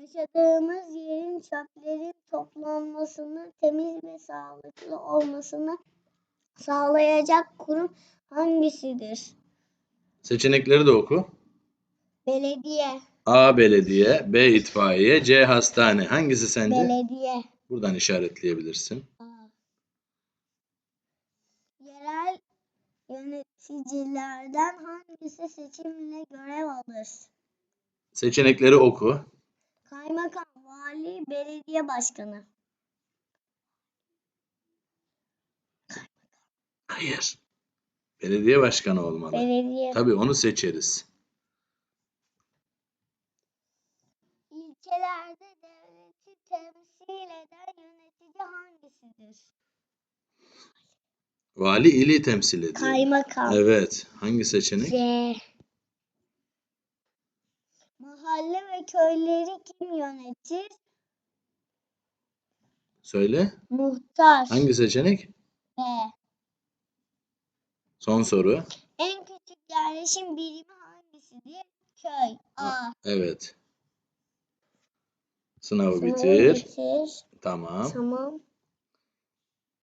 Yaşadığımız yerin çöplerin toplanmasını, temiz ve sağlıklı olmasını sağlayacak kurum hangisidir? Seçenekleri de oku. Belediye. A. Belediye, B. itfaiye, C. Hastane. Hangisi sence? Belediye. Buradan işaretleyebilirsin. Yerel yöneticilerden hangisi seçimle görev alır? Seçenekleri oku. Vali, belediye başkanı. Hayır. Belediye başkanı olmalı. Belediye. Tabii onu seçeriz. İlçelerde devleti temsil eden yönetici hangisidir? Vali ili temsil ediyor. Kaymakam. Evet. Hangi seçenek? C. Mahalle ve köyleri kim yönetir? Söyle. Muhtar. Hangi seçenek? B. Son soru. En küçük yerleşim birimi hangisidir? Köy. A. Evet. Sınavı Sınavı bitir. bitir. Tamam. Tamam.